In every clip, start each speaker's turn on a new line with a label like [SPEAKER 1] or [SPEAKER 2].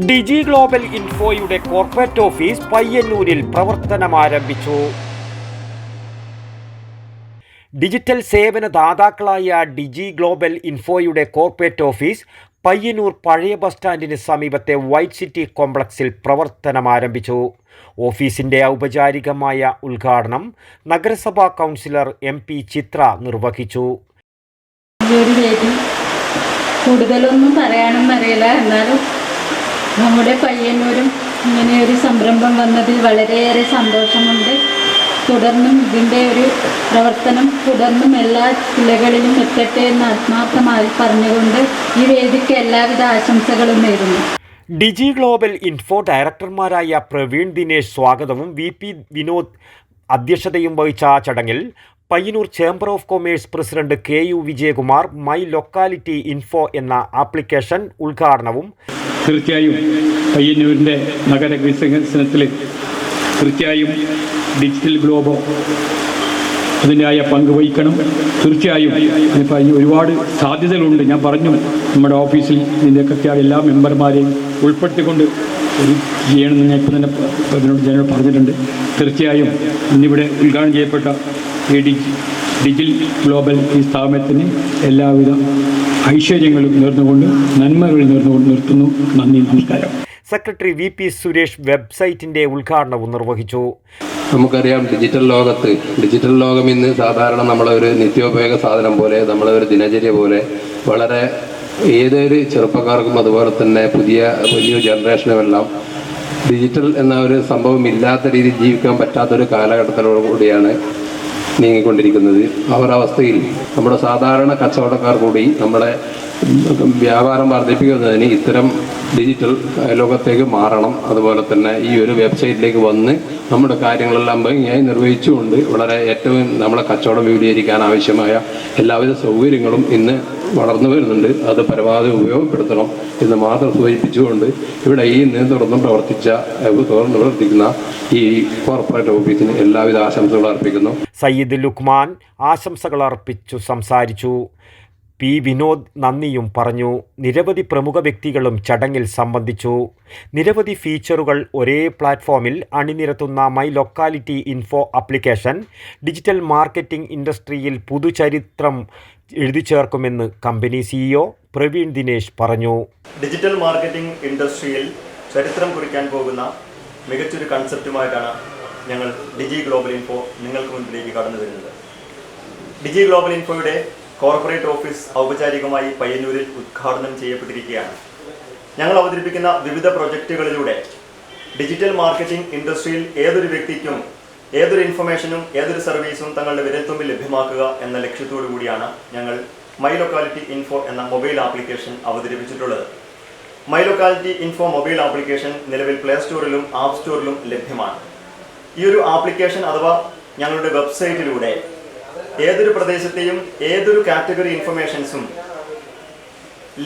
[SPEAKER 1] ഡിജി global ഇൻഫോയുടെ corporate office പയ്യന്നൂരിൽ പ്രവർത്തനമാരംഭിച്ചു. ഡിജിറ്റൽ സേവന ദാതാക്കളായ ഡിജി ഗ്ലോബൽ ഇൻഫോയുടെ കോർപ്പറേറ്റ് ഓഫീസ് പയ്യന്നൂർ പഴയ ബസ് സ്റ്റാൻഡിന് സമീപത്തെ വൈറ്റ് സിറ്റി കോംപ്ലക്സിൽ പ്രവർത്തനമാരംഭിച്ചു. ഓഫീസിന്റെ ഔപചാരികമായ ഉദ്ഘാടനം നഗരസഭാ കൗൺസിലർ എം പി ചിത്ര നിർവഹിച്ചു.
[SPEAKER 2] കൂടുതലൊന്നും പറയാനൊന്നറിയില്ല എന്നാലും നമ്മുടെ പയ്യന്നൂരും ഇങ്ങനെ ഒരു സംരംഭം വന്നതിൽ വളരെയേറെ സന്തോഷമുണ്ട്. തുടർന്നും ഇതിന്റെ ഒരു പ്രവർത്തനം തുടർന്നും എല്ലാ ജില്ലകളിലും എത്തട്ടെ എന്ന് ആത്മാർത്ഥമായി പറഞ്ഞുകൊണ്ട് ഈ വേദിക്ക് എല്ലാവിധ ആശംസകളും നേരുന്നു.
[SPEAKER 1] ഡിജി ഗ്ലോബൽ ഇൻഫോ ഡയറക്ടർമാരായ പ്രവീൺ ദിനേശ് സ്വാഗതവും വി പി വിനോദ് അധ്യക്ഷതയും വഹിച്ച ആ ചടങ്ങിൽ Payyanur chamber of commerce president K U Vijayakumar my locality info എന്ന ആപ്ലിക്കേഷൻ ഉദ്ഘാടനവും
[SPEAKER 3] തീർച്ചയായും പയ്യന്നൂരിന്റെ നഗര വികസനത്തിൽ തീർച്ചയായും ഡിജിറ്റൽ ഗ്ലോബോ അതിന്റെതായ പങ്ക് വഹിക്കണം. തീർച്ചയായും അതിന് ഒരുപാട് സാധ്യതകളുണ്ട്. ഞാൻ പറഞ്ഞു നമ്മുടെ ഓഫീസിൽ ഇതിന്റെയൊക്കെ എല്ലാ മെമ്പർമാരെയും ഉൾപ്പെടുത്തിക്കൊണ്ട് ഒരു ചെയ്യണമെന്ന് ഞാൻ ഇപ്പം തന്നെ അതിനോട് ജനങ്ങൾ പറഞ്ഞിട്ടുണ്ട്. തീർച്ചയായും ഇന്നിവിടെ ഉദ്ഘാടനം ചെയ്യപ്പെട്ട ഈ ഡിജിറ്റൽ ഗ്ലോബൽ ഈ സ്ഥാപനത്തിന് എല്ലാവിധ ഐശ്വര്യങ്ങളും നേർന്നുകൊണ്ട് നന്മകൾ നേർന്നുകൊണ്ട് നിർത്തുന്നു. നന്ദി നമസ്കാരം.
[SPEAKER 1] സെക്രട്ടറി വി പി സുരേഷ് വെബ്സൈറ്റിന്റെ ഉദ്ഘാടനവും നിർവഹിച്ചു.
[SPEAKER 4] നമുക്കറിയാം ഡിജിറ്റൽ ലോകത്ത് ഡിജിറ്റൽ ലോകം ഇന്ന് സാധാരണ നമ്മളെ ഒരു നിത്യോപയോഗ സാധനം പോലെ നമ്മളെ ഒരു ദിനചര്യ പോലെ വളരെ ഏതൊരു ചെറുപ്പക്കാർക്കും അതുപോലെ തന്നെ പുതിയ പുതിയ ജനറേഷനുമെല്ലാം ഡിജിറ്റൽ എന്ന ഒരു സംഭവം ഇല്ലാത്ത രീതിയിൽ ജീവിക്കാൻ പറ്റാത്തൊരു കാലഘട്ടത്തിലൂടെ കൂടിയാണ് നീങ്ങിക്കൊണ്ടിരിക്കുന്നത്. ആ ഒരവസ്ഥയിൽ നമ്മുടെ സാധാരണ കച്ചവടക്കാർ കൂടി നമ്മുടെ വ്യാപാരം വർദ്ധിപ്പിക്കുന്നതിന് ഇത്തരം ഡിജിറ്റൽ ലോകത്തേക്ക് മാറണം. അതുപോലെ തന്നെ ഈ ഒരു വെബ്സൈറ്റിലേക്ക് വന്ന് നമ്മുടെ കാര്യങ്ങളെല്ലാം ഭംഗിയായി നിർവഹിച്ചുകൊണ്ട് വളരെ ഏറ്റവും നമ്മളെ കച്ചവടം വിപുലീകരിക്കാൻ ആവശ്യമായ എല്ലാവിധ സൗകര്യങ്ങളും ഇന്ന് വളർന്നു വരുന്നുണ്ട്. അത് പരമാവധി ഉപയോഗപ്പെടുത്തണം എന്ന് മാത്രം സൂചിപ്പിച്ചുകൊണ്ട് ഇവിടെ ഈ തുറന്ന് പ്രവർത്തിച്ച തുടർന്ന് പ്രവർത്തിക്കുന്ന ഈ കോർപ്പറേറ്റ് ഓഫീസിന് എല്ലാവിധ ആശംസകളും അർപ്പിക്കുന്നു.
[SPEAKER 1] സയ്യിദ് ലുക്മാൻ ആശംസകൾ അർപ്പിച്ചു സംസാരിച്ചു. പി. വിനോദ് നന്ദിയും പറഞ്ഞു. നിരവധി പ്രമുഖ വ്യക്തികളും ചടങ്ങിൽ സംബന്ധിച്ചു. നിരവധി ഫീച്ചറുകൾ ഒരേ പ്ലാറ്റ്ഫോമിൽ അണിനിരത്തുന്ന my locality info application digital marketing ഇൻഡസ്ട്രിയിൽ പുതുചരിത്രം എഴുതി ചേർക്കുമെന്ന് കമ്പനി സിഇഒ പ്രവീൺ ദിനേശ് പറഞ്ഞു.
[SPEAKER 5] ഡിജിറ്റൽ മാർക്കറ്റിംഗ് ഇൻഡസ്ട്രിയിൽ ചരിത്രം കുറിക്കാൻ പോകുന്ന മികച്ചൊരു കൺസെപ്റ്റുമായിട്ടാണ് ഞങ്ങൾ ഡിജി ഗ്ലോബൽ ഇൻഫോ നിങ്ങൾക്ക് മുൻപിലേക്ക് കടന്നു വരുന്നത്. ഡിജി ഗ്ലോബൽ ഇൻഫോയുടെ കോർപ്പറേറ്റ് ഓഫീസ് ഔപചാരികമായി പയ്യന്നൂരിൽ ഉദ്ഘാടനം ചെയ്യപ്പെട്ടിരിക്കുകയാണ്. ഞങ്ങൾ അവതരിപ്പിക്കുന്ന വിവിധ പ്രൊജക്റ്റുകളിലൂടെ ഡിജിറ്റൽ മാർക്കറ്റിംഗ് ഇൻഡസ്ട്രിയിൽ ഏതൊരു വ്യക്തിക്കും ഏതൊരു ഇൻഫർമേഷനും ഏതൊരു സർവീസും തങ്ങളുടെ വിരൽത്തുമ്പിൽ ലഭ്യമാക്കുക എന്ന ലക്ഷ്യത്തോടു കൂടിയാണ് ഞങ്ങൾ മൈ ലൊക്കാലിറ്റി ഇൻഫോ എന്ന mobile application അവതരിപ്പിച്ചിട്ടുള്ളത്. My locality info mobile application നിലവിൽ പ്ലേ സ്റ്റോറിലും ആപ്പ് സ്റ്റോറിലും ലഭ്യമാണ്. ഈ ഒരു ആപ്ലിക്കേഷൻ അഥവാ ഞങ്ങളുടെ വെബ്സൈറ്റിലൂടെ ഏതൊരു പ്രദേശത്തെയും ഏതൊരു കാറ്റഗറി ഇൻഫർമേഷൻസും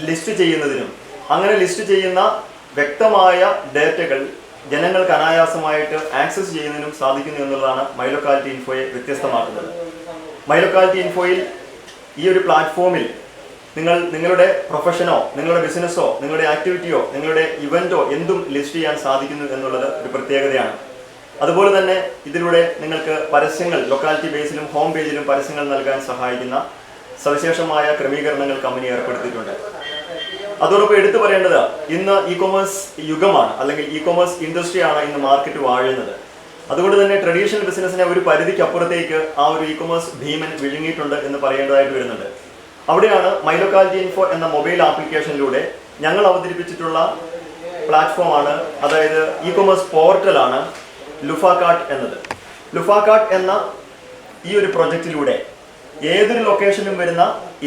[SPEAKER 5] ലിസ്റ്റ് ചെയ്യുന്നതിനും അങ്ങനെ ലിസ്റ്റ് ചെയ്യുന്ന വ്യക്തമായ ഡേറ്റകൾ ജനങ്ങൾക്ക് അനായാസമായിട്ട് ആക്സസ് ചെയ്യുന്നതിനും സാധിക്കുന്നു എന്നുള്ളതാണ് മൈലൊക്കാലിറ്റി ഇൻഫോയെ വ്യത്യസ്തമാക്കുന്നത്. മൈലൊക്കാലിറ്റി ഇൻഫോയിൽ ഈ ഒരു പ്ലാറ്റ്ഫോമിൽ നിങ്ങൾ നിങ്ങളുടെ പ്രൊഫഷനോ നിങ്ങളുടെ ബിസിനസ്സോ നിങ്ങളുടെ ആക്ടിവിറ്റിയോ നിങ്ങളുടെ ഇവന്റോ എന്തും ലിസ്റ്റ് ചെയ്യാൻ സാധിക്കുന്നു എന്നുള്ളത് ഒരു പ്രത്യേകതയാണ്. അതുപോലെ തന്നെ ഇതിലൂടെ നിങ്ങൾക്ക് പരസ്യങ്ങൾ ലൊക്കാലിറ്റി ബേസിലും ഹോം പേജിലും പരസ്യങ്ങൾ നൽകാൻ സഹായിക്കുന്ന സവിശേഷമായ ക്രമീകരണങ്ങൾ കമ്പനി ഏർപ്പെടുത്തിയിട്ടുണ്ട്. അതോടൊപ്പം എടുത്തു പറയേണ്ടത് ഇന്ന് ഇ കൊമേഴ്സ് യുഗമാണ് അല്ലെങ്കിൽ ഇ കൊമേഴ്സ് ഇൻഡസ്ട്രിയാണ് ഇന്ന് മാർക്കറ്റ് വാഴുന്നത്. അതുകൊണ്ട് തന്നെ ട്രഡീഷണൽ ബിസിനസ്സിനെ ഒരു പരിധിക്ക് അപ്പുറത്തേക്ക് ആ ഒരു ഇ കൊമേഴ്സ് ഭീമൻ വിഴുങ്ങിയിട്ടുണ്ട് എന്ന് പറയേണ്ടതായിട്ട് വരുന്നുണ്ട്. അവിടെയാണ് മൈലൊക്കാലിറ്റി ഇൻഫോ എന്ന മൊബൈൽ ആപ്ലിക്കേഷനിലൂടെ ഞങ്ങൾ അവതരിപ്പിച്ചിട്ടുള്ള പ്ലാറ്റ്ഫോമാണ് അതായത് ഇ കൊമേഴ്സ് പോർട്ടലാണ് ലുഫാകാർട്ട് എന്നത്. ലുഫാക്കാട്ട് എന്ന ഈ ഒരു പ്രൊജക്റ്റിലൂടെ ഏതൊരു ലൊക്കേഷനിലും വരുന്ന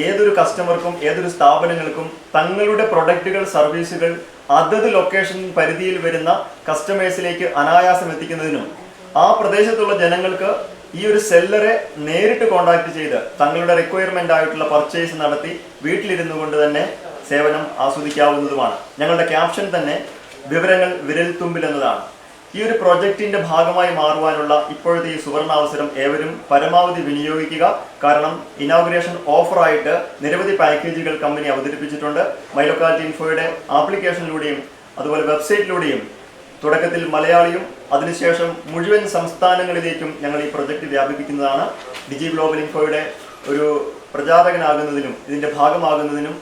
[SPEAKER 5] ഏതൊരു കസ്റ്റമർക്കും ഏതൊരു സ്ഥാപനങ്ങൾക്കും തങ്ങളുടെ പ്രൊഡക്റ്റുകൾ സർവീസുകൾ അതത് ലൊക്കേഷൻ പരിധിയിൽ വരുന്ന കസ്റ്റമേഴ്സിലേക്ക് അനായാസം എത്തിക്കുന്നതിനും ആ പ്രദേശത്തുള്ള ജനങ്ങൾക്ക് ഈ ഒരു സെല്ലറെ നേരിട്ട് കോൺടാക്ട് ചെയ്ത് തങ്ങളുടെ റിക്വയർമെന്റ് ആയിട്ടുള്ള പർച്ചേസ് നടത്തി വീട്ടിലിരുന്നു കൊണ്ട് തന്നെ സേവനം ആസ്വദിക്കാവുന്നതുമാണ്. ഞങ്ങളുടെ ക്യാപ്ഷൻ തന്നെ വിവരങ്ങൾ വിരൽ തുമ്പിൽ എന്നതാണ്. ഈ ഒരു പ്രോജക്റ്റിന്റെ ഭാഗമായി മാറുവാനുള്ള ഇപ്പോഴത്തെ ഈ സുവർണാവസരം ഏവരും പരമാവധി വിനിയോഗിക്കുക. കാരണം ഇനോഗ്രേഷൻ ഓഫറായിട്ട് നിരവധി പാക്കേജുകൾ കമ്പനി അവതരിപ്പിച്ചിട്ടുണ്ട്. മൈലൊക്കാലിറ്റി ഇൻഫോയുടെ ആപ്ലിക്കേഷനിലൂടെയും അതുപോലെ വെബ്സൈറ്റിലൂടെയും തുടക്കത്തിൽ മലയാളിയും അതിനുശേഷം മുഴുവൻ സംസ്ഥാനങ്ങളിലേക്കും ഞങ്ങൾ ഈ പ്രൊജക്റ്റ് വ്യാപിപ്പിക്കുന്നതാണ്. ഡിജി ഗ്ലോബൽ ഇൻഫോയുടെ ഒരു പ്രചാരകനാകുന്നതിനും ഇതിന്റെ ഭാഗമാകുന്നതിനും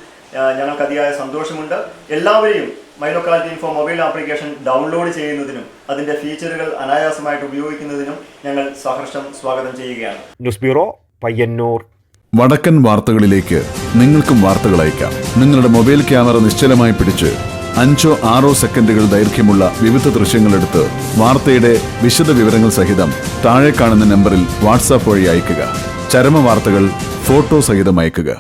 [SPEAKER 5] ഞങ്ങൾക്ക് അതിയായ സന്തോഷമുണ്ട്. എല്ലാവരെയും my locality info mobile application download ചെയ്യുന്നതിനും അതിന്റെ ഫീച്ചറുകൾ അനായാസമായിട്ട് ഉപയോഗിക്കുന്നതിനും ഞങ്ങൾ സഹർഷം സ്വാഗതം ചെയ്യുകയാണ്.
[SPEAKER 1] News bureau Payyanur.
[SPEAKER 6] വടക്കൻ വാർത്തകളിലേക്ക് നിങ്ങൾക്കും വാർത്തകൾ അയക്കാം. നിങ്ങളുടെ മൊബൈൽ ക്യാമറ നിശ്ചലമായി പിടിച്ച് അഞ്ചോ ആറോ സെക്കൻഡുകൾ ദൈർഘ്യമുള്ള വിവിധ ദൃശ്യങ്ങളെടുത്ത് വാർത്തയുടെ വിശദ വിവരങ്ങൾ സഹിതം താഴെ കാണുന്ന നമ്പറിൽ വാട്സാപ്പ് വഴി അയക്കുക. ചരമ വാർത്തകൾ ഫോട്ടോ സഹിതം അയക്കുക.